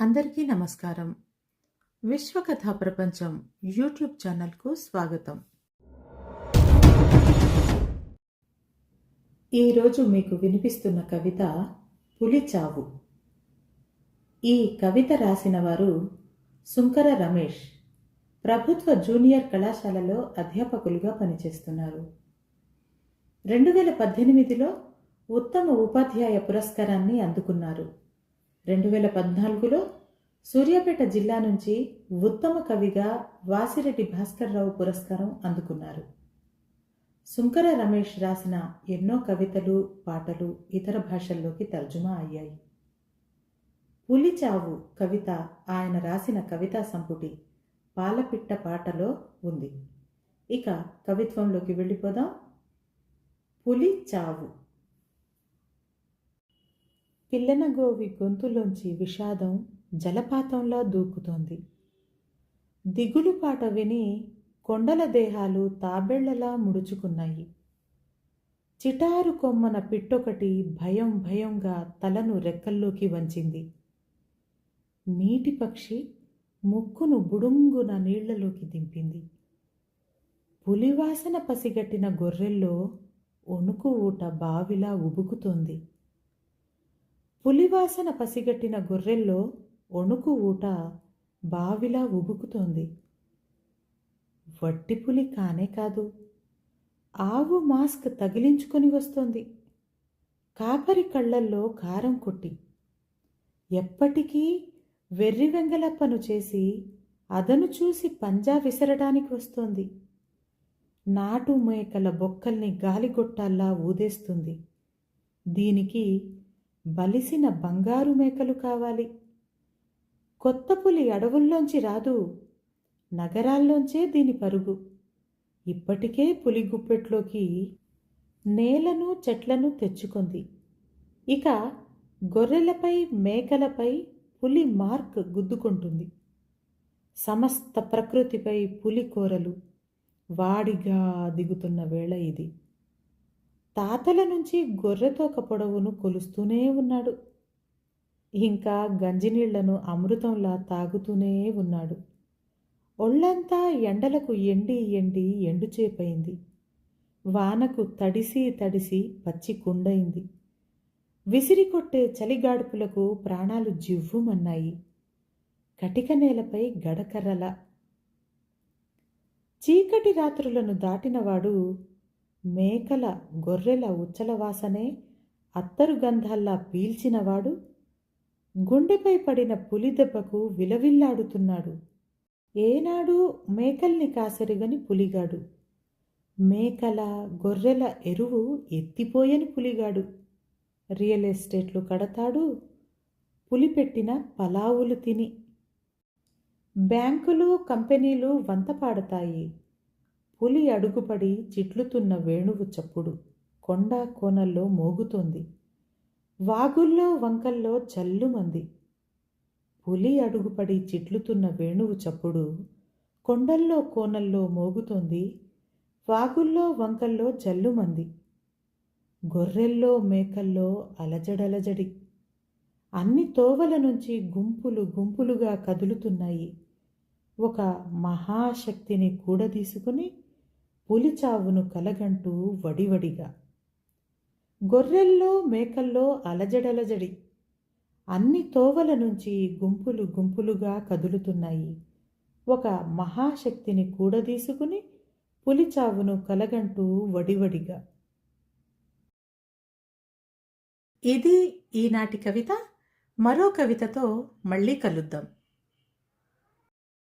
అందరికీ నమస్కారం. విశ్వకథా ప్రపంచం యూట్యూబ్ ఛానల్కు స్వాగతం. ఈరోజు మీకు వినిపిస్తున్న కవిత పులిచావు ఈ కవిత రాసిన వారు సుంకర రమేష్ ప్రభుత్వ జూనియర్ కళాశాలలో అధ్యాపకులుగా పనిచేస్తున్నారు. రెండు వేల పద్దెనిమిదిలో ఉత్తమ ఉపాధ్యాయ పురస్కారాన్ని అందుకున్నారు. రెండు వేల పద్నాలుగులో సూర్యాపేట జిల్లా నుంచి ఉత్తమ కవిగా వాసిరెడ్డి భాస్కర్రావు పురస్కారం అందుకున్నారు. సుంకర రమేష్ రాసిన ఎన్నో కవితలు పాటలు ఇతర భాషల్లోకి తర్జుమా అయ్యాయి. పులిచావు కవిత ఆయన రాసిన కవితా సంపుటి పాలపిట్ట పాటలో ఉంది. ఇక కవిత్వంలోకి వెళ్ళిపోదాం. పులి చావు పిల్లనగోవి గొంతులోంచి విషాదం జలపాతంలా దూకుతోంది. దిగులు పాట విని కొండల దేహాలు తాబెళ్ళలా ముడుచుకున్నాయి. చిటారు కొమ్మన పిట్టొకటి భయం భయంగా తలను రెక్కల్లోకి వంచింది. నీటి పక్షి ముక్కును బుడుంగున నీళ్ళలోకి దింపింది. పులివాసన పసిగట్టిన గొర్రెల్లో ఒణుకు ఊట బావిలా ఉబుకుతోంది. పులివాసన పసిగట్టిన గొర్రెల్లో ఒణుకు ఊట బావిలా ఉబుకుతోంది. వట్టిపులి కానే కాదు ఆవు మాస్క్ తగిలించుకొని వస్తోంది. కాపరి కళ్ళల్లో కారం కొట్టి ఎప్పటికీ వెర్రి వెంగలప్పను చేసి అదను చూసి పంజా విసరడానికి వస్తోంది. నాటు మేకల బొక్కల్ని గాలిగొట్టాల్లా ఊదేస్తుంది. దీనికి బలిసిన బంగారు మేకలు కావాలి. కొత్త పులి అడవుల్లోంచి రాదు. నగరాల్లోంచే దీని పరుగు. ఇప్పటికే పులి గుప్పెట్లోకి నేలను చెట్లను తెచ్చుకుంది. ఇక గొర్రెలపై మేకలపై పులి మార్క్ గుద్దుకుంటుంది. సమస్త ప్రకృతిపై పులి కోరలు. వాడిగా దిగుతున్న వేళ ఇది. తాతల నుంచి గొర్రెతోక పొడవును కొలుస్తూనే ఉన్నాడు. ఇంకా గంజినీళ్ళను అమృతంలా తాగుతూనే ఉన్నాడు. ఒళ్ళంతా ఎండలకు ఎండి ఎండి ఎండుచేపయింది వానకు తడిసి తడిసి పచ్చి కుండైంది. విసిరి కొట్టే చలిగాడుపులకు ప్రాణాలు జివ్వుమన్నాయి. కటిక నేలపై గడకర్రల. చీకటి రాత్రులను దాటినవాడు మేకల గొర్రెల ఉచ్చల వాసనే అత్తరు గంధాల్లా పీల్చినవాడు గుండెపై పడిన పులి దెబ్బకు విలవిల్లాడుతున్నాడు. ఏనాడు మేకల్ని కాసరిగని పులిగాడు. మేకల గొర్రెల ఎరువు ఎత్తిపోయని పులిగాడు. రియల్ ఎస్టేట్లు కడతాడు పులి పెట్టిన పలావులు తిని. బ్యాంకులు కంపెనీలు వంత పాడతాయి పులి అడుగుపడి చిట్లుతున్న వేణువు చప్పుడు కొండ కోనల్లో మోగుతోంది. వాగుల్లో వంకల్లో చల్లుమంది. పులి అడుగుపడి చిట్లుతున్న వేణువు చప్పుడు కొండల్లో కోనల్లో మోగుతోంది. వాగుల్లో వంకల్లో చల్లుమంది. గొర్రెల్లో మేకల్లో అలజడలజడి. అన్ని తోవల నుంచి గుంపులు గుంపులుగా కదులుతున్నాయి. ఒక మహాశక్తిని కూడదీసుకుని పులిచావును కలగంటూ వడివడిగా. గొర్రెల్లో మేకల్లో అలజడలజడి. అన్ని తోవల నుంచి గుంపులు గుంపులుగా కదులుతున్నాయి. ఒక మహాశక్తిని కూడదీసుకుని పులిచావును కలగంటూ వడివడిగా. ఇది ఈనాటి కవిత. మరో కవితతో మళ్ళీ కలుద్దాం.